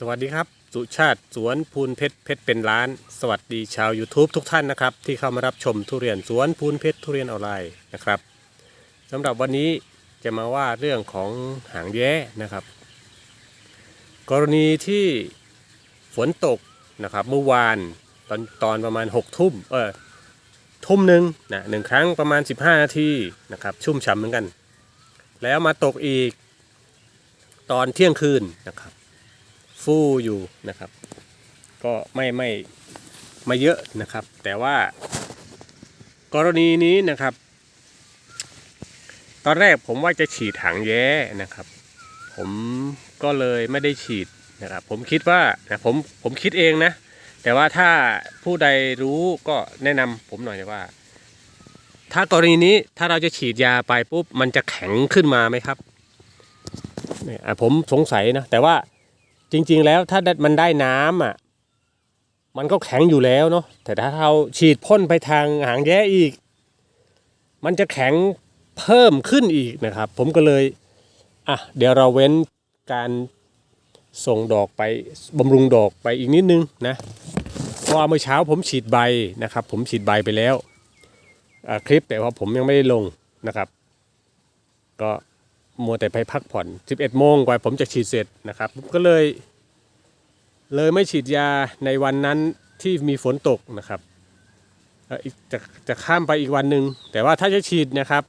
สวัสดีครับ สุชาติสวนพูนเพชรเพชรเป็นล้าน สวัสดีชาว YouTube ทุกท่านนะครับ ที่เข้ามารับชมทุเรียนสวนพูนเพชรทุเรียนออนไลน์นะครับสำหรับวันนี้จะมาว่าเรื่องของหางแย้นะครับ กรณีที่ฝนตกนะครับเมื่อวานตอนตอนประมาณ6ทุ่มเออทุ่มหนึ่งนะหนึ่งครั้งประมาณ 15 นาทีนะครับชุ่มฉ่ำเหมือนกัน แล้วมาตกอีกตอนเที่ยงคืนนะครับ ฟู่อยู่นะครับ ก็ไม่ไม่ไม่เยอะนะครับ แต่ว่ากรณีนี้นะครับ ตอนแรกผมว่าจะฉีดหางแย้นะครับ ผมก็เลยไม่ได้ฉีดนะครับ ผมคิดว่านะผมผมคิดเองนะ แต่ว่าถ้าผู้ใดรู้ก็แนะนำผมหน่อยว่า ถ้ากรณีนี้ถ้าเราจะฉีดยาไปปุ๊บมันจะแข็งขึ้นมาไหมครับเนี่ยผมสงสัยนะ แต่ว่า จริงๆแล้วถ้ามันได้น้ำอะ มันก็แข็งอยู่แล้วเนาะแต่ถ้าเราฉีดพ่นไปทางหางแย้อีก มันจะแข็งเพิ่มขึ้นอีกนะครับ ผมก็เลยอะเดี๋ยวเราเว้นการส่งดอกไปบำรุงดอกไปอีกนิดนึงนะพราะว่าเมื่อเช้าผมฉีดใบนะครับ ผมฉีดใบไปแล้วอะคลิปแต่ว่าผมยังไม่ได้ลงนะครับ ก็ มัวแต่ไปพักผ่อน 11 โมงกว่าผมจะฉีดเสร็จนะครับก็เลย เลยไม่ฉีดยาในวันนั้นที่มีฝนตกนะครับจะจะข้ามไปอีกวันหนึ่งแต่ว่าถ้าจะฉีดนะครับ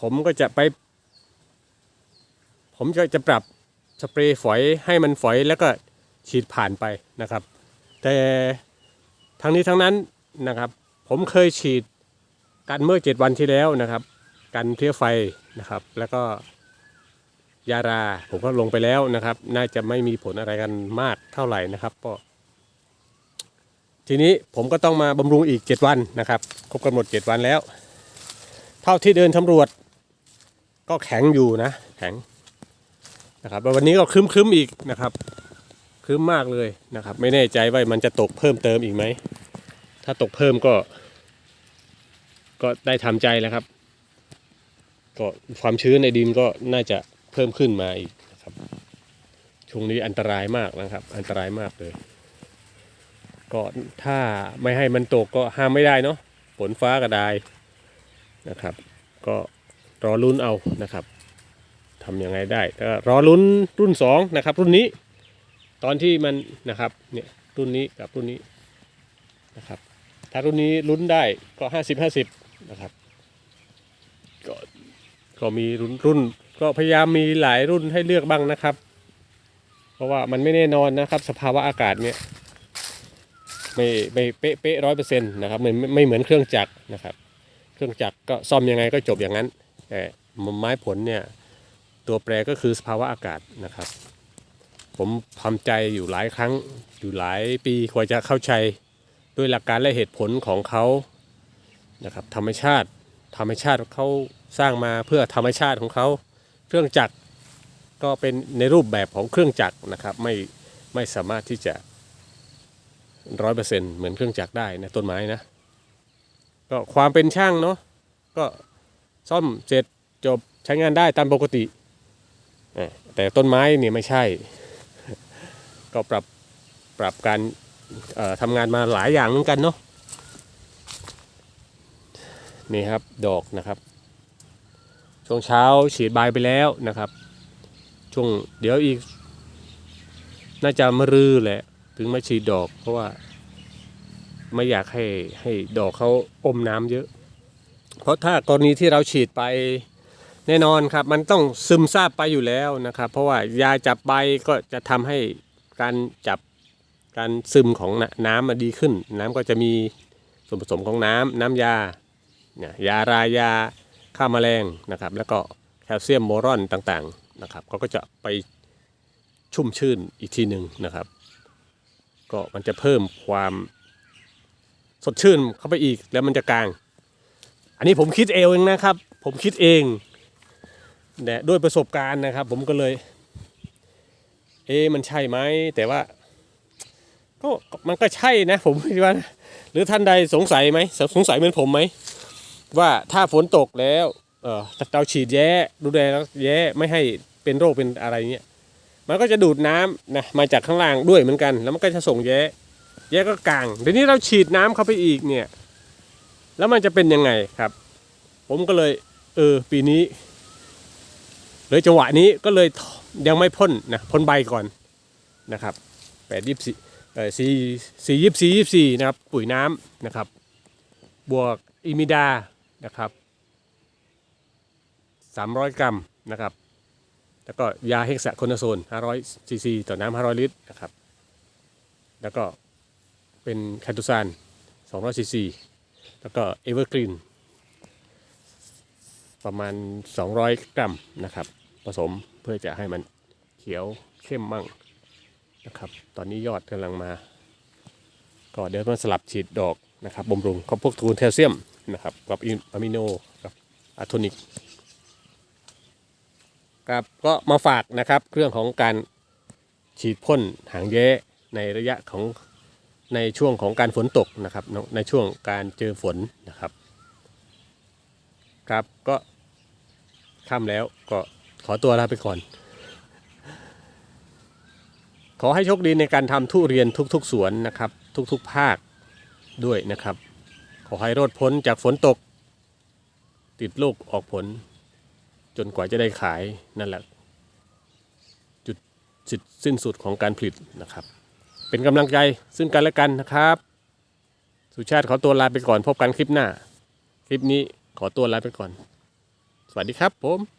ผมก็จะไป ผมจะจะปรับสเปรย์ฝอยให้มันฝอยแล้วก็ฉีดผ่านไปนะครับ แต่ทั้งนี้ทั้งนั้นนะครับ ผมเคยฉีดกันเมื่อ 7 วันที่แล้วนะครับ กันเพี้ยไฟนะครับ แล้วก็ยาราผมก็ลงไปแล้วนะครับ น่าจะไม่มีผลอะไรกันมากเท่าไหร่นะครับก็ทีนี้ผมก็ต้องมาบำรุงอีก 7 วันนะครับ ครบกำหนด 7 วันแล้ว เท่าที่เดินสำรวจ ก็แข็งอยู่นะ แข็งนะครับววันนี้ก็ครึ้มๆอีกนะครับครึ้มมากเลยนะครับ ไม่แน่ใจว่ามันจะตกเพิ่มเติมอีกไหม ถ้าตกเพิ่มก็ ก็ได้ทำใจแล้วครับ ก็ความชื้นในดินก็น่าจะเพิ่มขึ้นมาอีกนะครับ ช่วงนี้อันตรายมากนะครับ อันตรายมากเลย ก็ถ้าไม่ให้มันตกก็ห้ามไม่ได้เนาะฝนฟ้ากระไดนะครับ ก็รอลุ้นเอานะครับทำยังไงได้ก็รอลุ้นรุ่นสองนะครับ รุ่นนี้ตอนที่มันนะครับเนี่ยรุ่นนี้กับรุ่นนี้นะครับ ถ้ารุ่นนี้ลุ้นได้ก็ห้าสิบห้าสิบนะครับก็ ก็มีรุ่นรุ่นก็พยายามมีหลายรุ่นให้เลือกบ้างนะครับ เพราะว่ามันไม่แน่นอนนะครับ สภาวะอากาศเนี่ยไม่ไม่เป๊ะเป๊ะร้อยเปอร์เซ็นต์นะครับไม่ไม่ไม่เหมือนเครื่องจักรนะครับ เครื่องจักรก็ซ่อมยังไงก็จบอย่างนั้นแต่ไม้ผลเนี่ยตัวแปรก็คือสภาวะอากาศนะครับ ผมทำใจอยู่หลายครั้งอยู่หลายปีกว่าจะเข้าใจด้วยหลักการและเหตุผลของเขานะครับธรรมชาติ ธรรมชาติเขาสร้างมาเพื่อธรรมชาติของเขาเครื่องจักรก็เป็นในรูปแบบของเครื่องจักรนะครับ ไม่ไม่สามารถที่จะร้อยเปอร์เซ็นต์เหมือนเครื่องจักรได้นะต้นไม้นะ ก็ความเป็นช่างเนาะก็ซ่อมเสร็จจบใช้งานได้ตามปกติ แต่ต้นไม้เนี่ยไม่ใช่ ก็ปรับปรับการทำงานมาหลายอย่างเหมือนกันเนาะ นี่ครับดอกนะครับ ช่วงเช้าฉีดใบไปแล้วนะครับ ช่วงเดี๋ยวอีก น่าจะมรื้อแหละถึงมาฉีดดอกเพราะว่าไม่อยากให้ให้ดอกเขาอมน้ำเยอะ เพราะถ้ากรณีที่เราฉีดไปแน่นอนครับ มันต้องซึมซาบไปอยู่แล้วนะครับ เพราะว่ายาจับใบก็จะทำให้การจับการซึมของน้ำน้ำมาดีขึ้น น้ำก็จะมีส่วนผสมของน้ำน้ำยา ยยารายาฆ่าแมลงนะครับ แล้วก็แคลเซียมโบรอนต่างๆนะครับเขาก็จะไปชุ่มชื่นอีกทีหนึ่งนะครับ ก็มันจะเพิ่มความสดชื่นเข้าไปอีกแล้วมันจะกลาง อันนี้ผมคิดเองนะครับ ผมคิดเองแต่ด้วยประสบการณ์นะครับ ผมก็เลย เอะมันใช่ไหมแต่ว่าก็มันก็ใช่นะ ผมคิดว่านหรือท่านใดสงสัยไหมสงสัยเหมือนผมไหม ว่าถ้าฝนตกแล้วเออเราฉีดแย้ดูแลแล้วแย้ไม่ให้เป็นโรคเป็นอะไรเงี้ยมันก็จะดูดน้ำนะมาจากข้างล่างด้วยเหมือนกัน แล้วมันก็จะส่งแย้แย้ก็กลางเดี๋ยวนี้เราฉีดน้ำเข้าไปอีกเนี่ย แล้วมันจะเป็นยังไงครับ ผมก็เลย เออ ปีนี้เลยจังหวะนี้ก็เลยยังไม่พ่นนะพ่นใบก่อนนะครับแปดยี่สิบเออสี่สี่ยี่สี่ยี่สี่นะครับปุ๋ยน้ำนะครับ บวกอิมิดา นะครับสามร้อยกรัมนะครับ แล้วก็ยาเฮกซาโคนาโซน 500 ซีซี ต่อน้ำ 500 ลิตรนะครับ แล้วก็เป็นไคโตซาน200 ซีซี แล้วก็เอเวอร์กรีนประมาณ 200 กรัมนะครับ ผสมเพื่อจะให้มันเขียวเข้มมั่งนะครับ ตอนนี้ยอดกำลังมา ก็เดี๋ยวมันสลับฉีดดอกนะครับบำรุงก็พวกทูนแคลเซียม นะครับกับอะมิโนกับอะโทนิกครับก็มาฝากนะครับเรื่องของการฉีดพ่นหางแย้ในระยะของในช่วงของการฝนตกนะครับในในช่วงการเจอฝนนะครับ ครับก็ค่ำแล้วก็ขอตัวลาไปก่อน ขอให้โชคดีในการทำทุเรียนทุกๆ สวนนะครับ ทุกๆ ภาคด้วยนะครับ ขอให้รอดพ้นจากฝนตก ติดลูกออกผล จนกว่าจะได้ขายนั่นแหละ จุดสิสิ้นสุดของการผลิตนะครับ เป็นกำลังใจซึ่งกันและกันนะครับ สุชาติขอตัวลาไปก่อนพบกันคลิปหน้า คลิปนี้ขอตัวลาไปก่อน สวัสดีครับผม